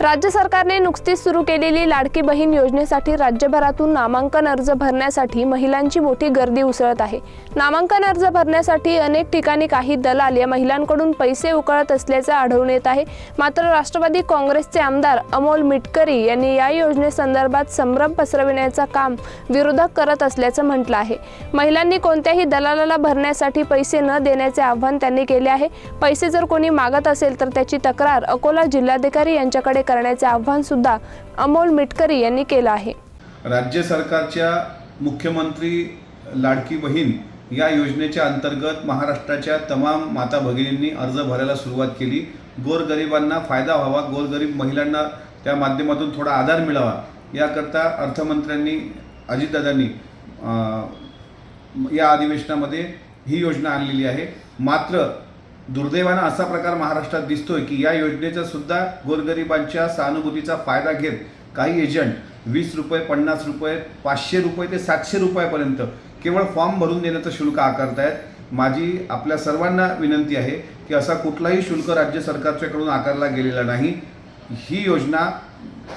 राज्य सरकारने नुकतीच सुरू केलेली लाडकी बहीण योजनेसाठी राज्यभरातून नामांकन अर्ज भरण्यासाठी महिलांची मोठी गर्दी उसळत आहे. नामांकन अर्ज भरण्यासाठी अनेक ठिकाणी काही दलाल या महिलांकडून पैसे उकळत असल्याचे आढळून येत आहे. मात्र राष्ट्रवादी काँग्रेसचे आमदार अमोल मिटकरी यांनी या योजनेसंदर्भात संभ्रम पसरविण्याचा काम विरोधक करत असल्याचं म्हटलं आहे. महिलांनी कोणत्याही दलालाला भरण्यासाठी पैसे न देण्याचे आवाहन त्यांनी केले आहे. पैसे जर कोणी मागत असेल तर त्याची तक्रार अकोला जिल्हाधिकारी यांच्याकडे करण्याचे आव्हान सुद्धा अमोल मिटकरी यांनी केलं आहे. राज्य सरकारच्या मुख्यमंत्री लाडकी बहीण या योजनेच्या अंतर्गत महाराष्ट्राच्या तमाम माता भगिनींनी अर्ज भरायला सुरुवात केली. गोरगरिबांना फायदा व्हावा गोरगरीब महिलांना त्या माध्यमातून थोडा आधार मिळावा याकरता अर्थमंत्र्यांनी अजितदादांनी या अधिवेशनामध्ये ही योजना आणलेली आहे. मात्र दुर्दैवानं असा प्रकार महाराष्ट्रात दिसतोय की या योजनेचा सुद्धा गोरगरिबांच्या सहानुभूतीचा फायदा घेत काही एजंट वीस रुपये पन्नास रुपये पाचशे रुपये ते सातशे रुपयापर्यंत केवळ फॉर्म भरून देण्याचं शुल्क आकारतायत. माझी आपल्या सर्वांना विनंती आहे की असा कुठलाही शुल्क राज्य सरकारच्याकडून आकारला गेलेला नाही. ही योजना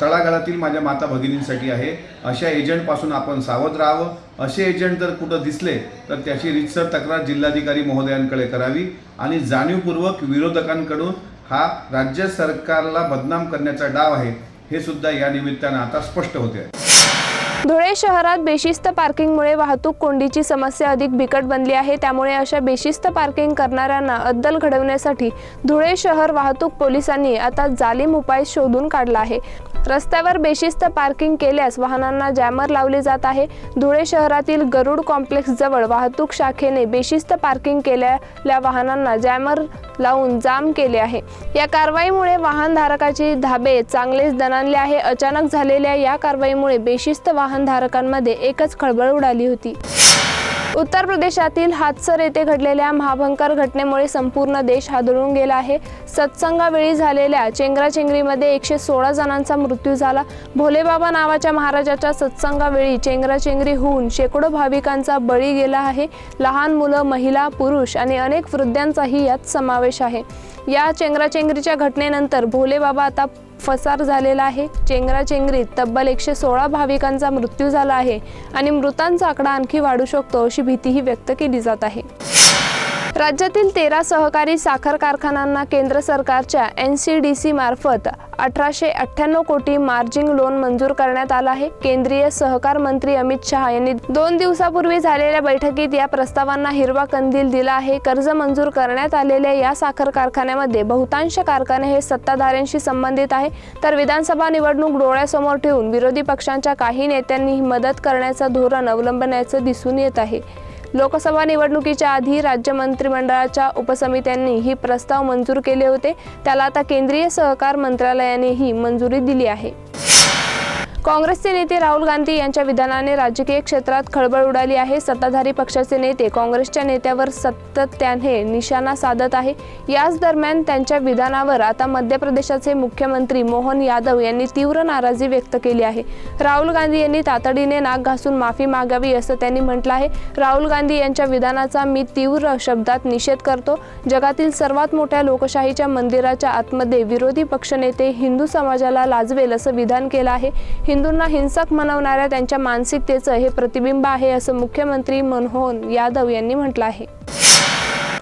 तळागाळातील माझ्या माता भगिनींसाठी आहे. अशा एजंटपासून आपण सावध राहावं. असे एजंट जर कुठं दिसले तर त्याची रितसर तक्रार जिल्हाधिकारी महोदयांकडे करावी आणि जाणीवपूर्वक विरोधकांकडून हा राज्य सरकारला बदनाम करण्याचा डाव आहे हे सुद्धा या निमित्तानं आता स्पष्ट होते. आहे धुळे शहरात बेशिस्त पार्किंगमुळे वाहतूक कोंडीची समस्या अधिक बिकट बनली आहे. त्यामुळे अशा बेशिस्त पार्किंग करणाऱ्यांना अद्दल घडवण्यासाठी धुळे शहर वाहतूक पोलिसांनी आता जालीम उपाय शोधून काढला आहे. रस्त्यावर बेशिस्त पार्किंग केल्यास वाहनांना जॅमर लावले जात आहे. धुळे शहरातील गरुड कॉम्प्लेक्स जवळ वाहतूक शाखेने बेशिस्त पार्किंग केलेल्या वाहनांना जॅमर लावून जाम केले आहे. या कारवाईमुळे वाहनधारकाचे धाबे चांगलेच दणानले आहे. अचानक झालेल्या या कारवाईमुळे बेशिस्त वाहनधारकांमध्ये एकच खळबळ उडाली होती. उत्तर प्रदेशातील हातसर येथे घडलेल्या महाभंकर घटनेमुळे संपूर्ण देश हादळून गेला आहे. सत्संगावेळी झालेल्या चेंगराचेंगरीमध्ये एकशे सोळा जणांचा मृत्यू झाला. भोलेबाबा नावाच्या महाराजाच्या सत्संगावेळी चेंगराचेंगरी होऊन शेकडो भाविकांचा बळी गेला आहे. लहान मुलं महिला पुरुष आणि अनेक वृद्धांचाही यात समावेश आहे. या चेंगराचेंगरीच्या घटनेनंतर भोलेबाबा आता फसार झालेला आहे. चेंगराचेंगरीत तब्बल एकशे सोळा भाविकांचा मृत्यू झाला आहे आणि मृतांचा आकडा आणखी वाढू शकतो अशी भीतीही व्यक्त केली जात आहे. राज्यातील तेरा सहकारी साखर कारखान्यांना केंद्र सरकारच्या एन सी डी सी मार्फत अठराशे अठ्ठ्याण्णव कोटी मार्जिंग लोन मंजूर करण्यात आला आहे. केंद्रीय सहकार मंत्री अमित शहा यांनी दोन दिवसापूर्वी झालेल्या बैठकीत या प्रस्तावांना हिरवा कंदील दिला आहे. कर्ज मंजूर करण्यात आलेल्या या साखर कारखान्यामध्ये बहुतांश कारखाने हे सत्ताधाऱ्यांशी संबंधित आहे. तर विधानसभा निवडणूक डोळ्यासमोर ठेवून विरोधी पक्षांच्या काही नेत्यांनी मदत करण्याचं धोरण अवलंबण्याचं दिसून येत आहे. लोकसभा निवडणुकीच्या आधी राज्य मंत्रिमंडळाच्या उपसमित्यांनी ही प्रस्ताव मंजूर केले होते. त्याला आता केंद्रीय सहकार मंत्रालयानेही मंजुरी दिली आहे. काँग्रेसचे नेते राहुल गांधी यांच्या विधानाने राजकीय क्षेत्रात खळबळ उडाली आहे. सत्ताधारी पक्षाचे नेते काँग्रेसच्या नेत्यावर सातत्याने निशाणा साधत आहे. याच दरम्यान त्यांच्या विधानावर आता मध्य प्रदेशाचे मुख्यमंत्री मोहन यादव यांनी तीव्र नाराजी व्यक्त केली आहे. राहुल गांधी यांनी तातडीने नाक घासून माफी मागावी असं त्यांनी म्हटलं आहे. राहुल गांधी यांच्या विधानाचा मी तीव्र शब्दात निषेध करतो. जगातील सर्वात मोठ्या लोकशाहीच्या मंदिराच्या आतमध्ये विरोधी पक्षनेते हिंदू समाजाला लाजवेल असं विधान केलं आहे. हिंदूंना हिंसक मनवणाऱ्या त्यांच्या मानसिकतेचं हे प्रतिबिंब आहे असं मुख्यमंत्री मनमोहन यादव यांनी म्हटलं आहे.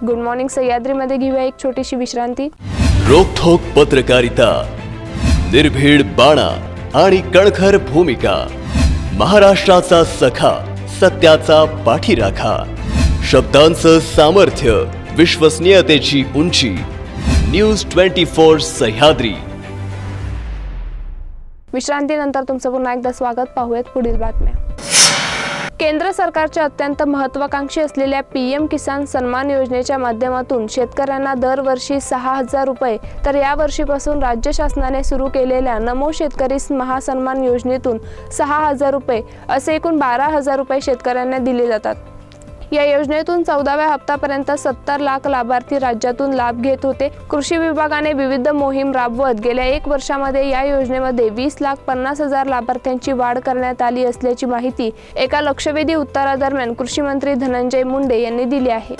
गुड मॉर्निंग सह्याद्रीमध्ये घेऊया एक छोटीशी विश्रांती. रोखोक पत्रकारिता निर्भीड बाणा आणि कणखर भूमिका महाराष्ट्राचा सखा सत्याचा पाठीराखा शब्दांचं सामर्थ्य विश्वसनीयतेची उंची न्यूज ट्वेंटी फोर सह्याद्री. विश्रांतीनंतर तुमचं पुन्हा एकदा स्वागत. पाहूयात पुढील बातम्या. केंद्र सरकारच्या अत्यंत महत्वाकांक्षी असलेल्या पी एम किसान सन्मान योजनेच्या माध्यमातून शेतकऱ्यांना दरवर्षी सहा हजार रुपये तर यावर्षीपासून राज्य शासनाने सुरू केलेल्या नमो शेतकरी महासन्मान योजनेतून सहा हजार रुपये असे एकूण बारा हजार रुपये शेतकऱ्यांना दिले जातात. या योजनेतून चौदाव्या हप्त्यापर्यंत सत्तर लाख लाभार्थी राज्यातून लाभ घेत होते. कृषी विभागाने विविध मोहीम राबवत गेल्या एक वर्षामध्ये या योजनेमध्ये वीस लाख पन्नास हजार लाभार्थ्यांची वाढ करण्यात आली असल्याची माहिती एका लक्षवेधी उत्तरादरम्यान कृषी मंत्री धनंजय मुंडे यांनी दिली आहे.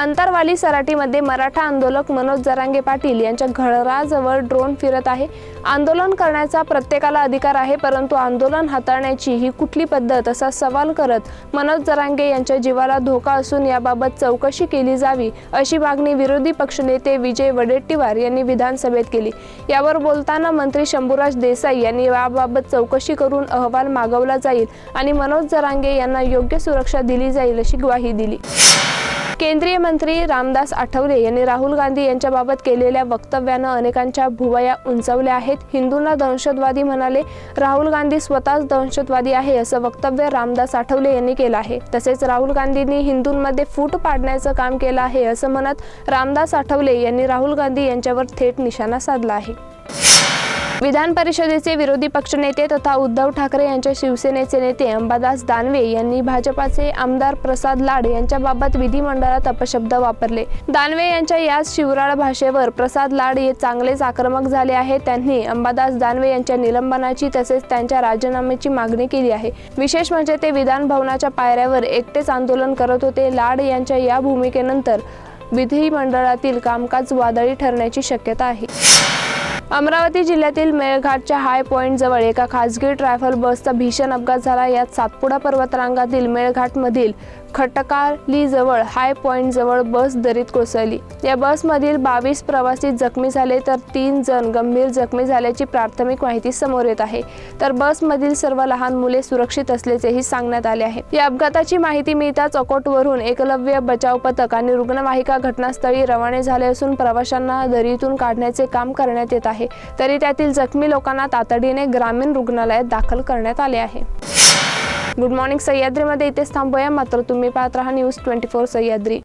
अंतरवाली सराटीमध्ये मराठा आंदोलक मनोज जरांगे पाटील यांच्या घराजवळ ड्रोन फिरत आहे. आंदोलन करण्याचा प्रत्येकाला अधिकार आहे परंतु आंदोलन हाताळण्याची ही कुठली पद्धत असा सवाल करत मनोज जरांगे यांच्या जीवाला धोका असून याबाबत चौकशी केली जावी अशी मागणी विरोधी पक्षनेते विजय वडेट्टीवार यांनी विधानसभेत केली. यावर बोलताना मंत्री शंभूराज देसाई यांनी याबाबत चौकशी करून अहवाल मागवला जाईल आणि मनोज जरांगे यांना योग्य सुरक्षा दिली जाईल अशी ग्वाही दिली. केंद्रीय मंत्री रामदास आठवले यांनी राहुल गांधी यांच्याबाबत केलेल्या वक्तव्यानं अनेकांच्या भुवया उंचावल्या आहेत. हिंदूंना दहशतवादी म्हणाले राहुल गांधी स्वतःच दहशतवादी आहे असं वक्तव्य रामदास आठवले यांनी केलं आहे. तसेच राहुल गांधींनी हिंदूंमध्ये फूट पाडण्याचं काम केलं आहे असं म्हणत रामदास आठवले यांनी राहुल गांधी यांच्यावर थेट निशाणा साधला आहे. विधान परिषदेचे विरोधी पक्षनेते तथा उद्धव ठाकरे यांच्या शिवसेनेचे नेते अंबादास दानवे यांनी भाजपाचे आमदार प्रसाद लाड यांच्याबाबत विधिमंडळात अपशब्द वापरले. दानवे यांच्या याच शिवराळ भाषेवर प्रसाद लाड हे चांगलेच आक्रमक झाले आहे. त्यांनी अंबादास दानवे यांच्या निलंबनाची तसेच त्यांच्या राजीनाम्याची मागणी केली आहे. विशेष म्हणजे ते विधान भवनाच्या पायऱ्यावर एकटेच आंदोलन करत होते. लाड यांच्या या भूमिकेनंतर विधिमंडळातील कामकाज वादळी ठरण्याची शक्यता आहे. अमरावती जिल्ह्यातील मेळघाटच्या हाय पॉईंट जवळ एका खासगी ट्रॅव्हल बसचा भीषण अपघात झाला. यात सातपुडा पर्वतरांगातील मेळघाटमधील खटकाली जवळ हाय पॉईंट जवळ बस दरीत कोसळली. या बसमधील बावीस प्रवासी जखमी झाले तर तीन जण गंभीर जखमी झाल्याची प्राथमिक माहिती समोर येत आहे. तर बसमधील सर्व लहान मुले सुरक्षित असल्याचेही सांगण्यात आले आहे. या अपघाताची माहिती मिळताच अकोटवरून एकलव्य बचाव पथक आणि रुग्णवाहिका घटनास्थळी रवाने झाले असून प्रवाशांना दरीतून काढण्याचे काम करण्यात येत आहे. तरी त्यातील जखमी लोकांना तातडीने ग्रामीण रुग्णालयात दाखल करण्यात आले आहे. गुड मॉर्निंग सह्याद्रीमध्ये इथेच थांबूया. मात्र तुम्ही पाहत राहा न्यूज ट्वेंटी फोर सह्याद्री.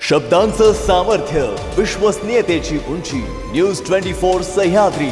शब्दांचं सामर्थ्य विश्वसनीयतेची उंची न्यूज ट्वेंटी फोर सह्याद्री.